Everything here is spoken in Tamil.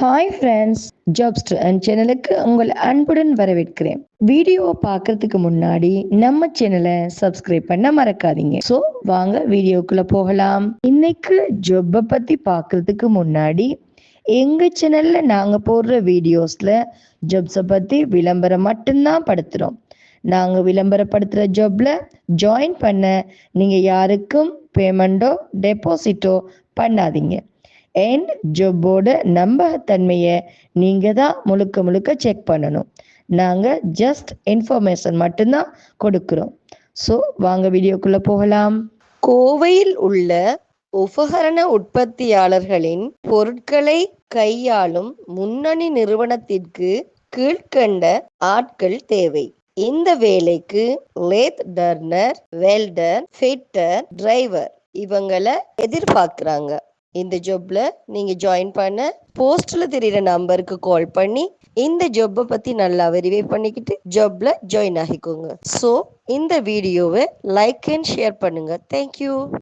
ஹாய் ஃப்ரெண்ட்ஸ் ஜாப்ஸ்டர் அண்ட் சேனலுக்கு உங்கள் அன்புடன் வரவேற்கிறேன். வீடியோவை பார்க்கறதுக்கு முன்னாடி நம்ம சேனலை சப்ஸ்கிரைப் பண்ண மறக்காதீங்க. ஸோ வாங்க வீடியோக்குள்ள போகலாம். இன்னைக்கு ஜொப்பை பத்தி பார்க்கறதுக்கு முன்னாடி எங்க சேனல்ல நாங்க போடுற வீடியோஸ்ல ஜப்ஸை பத்தி விளம்பரம் மட்டும்தான் படுத்துறோம். நாங்க விளம்பரப்படுத்துற ஜாப்ல ஜாயின் பண்ண நீங்க யாருக்கும் பேமெண்ட்டோ டெபாசிட்டோ பண்ணாதீங்க. அண்ட் ஜொப்போட நம்பகத்தன்மையை நீங்கள் தான் முழுக்க முழுக்க செக் பண்ணணும். நாங்கள் ஜஸ்ட் இன்ஃபர்மேஷன் மட்டும்தான் கொடுக்குறோம். ஸோ வாங்க வீடியோக்குள்ளே போகலாம். கோவையில் உள்ள உபகரண உற்பத்தியாளர்களின் பொருட்களை கையாளும் முன்னணி நிறுவனத்திற்கு கீழ்கண்ட ஆட்கள் தேவை. இந்த வேலைக்கு lathe turner welder fitter driver இவங்களை எதிர்பார்க்குறாங்க. இந்த ஜாப்ல நீங்க ஜாயின் பண்ண போஸ்ட்ல தெரியுற நம்பருக்கு கால் பண்ணி இந்த ஜாப்பை பத்தி நல்லா வெரிஃபை பண்ணிக்கிட்டு ஜாப்ல ஜாயின் ஆகிக்கோங்க. ஸோ இந்த வீடியோவை லைக் அண்ட் ஷேர் பண்ணுங்க. Thank you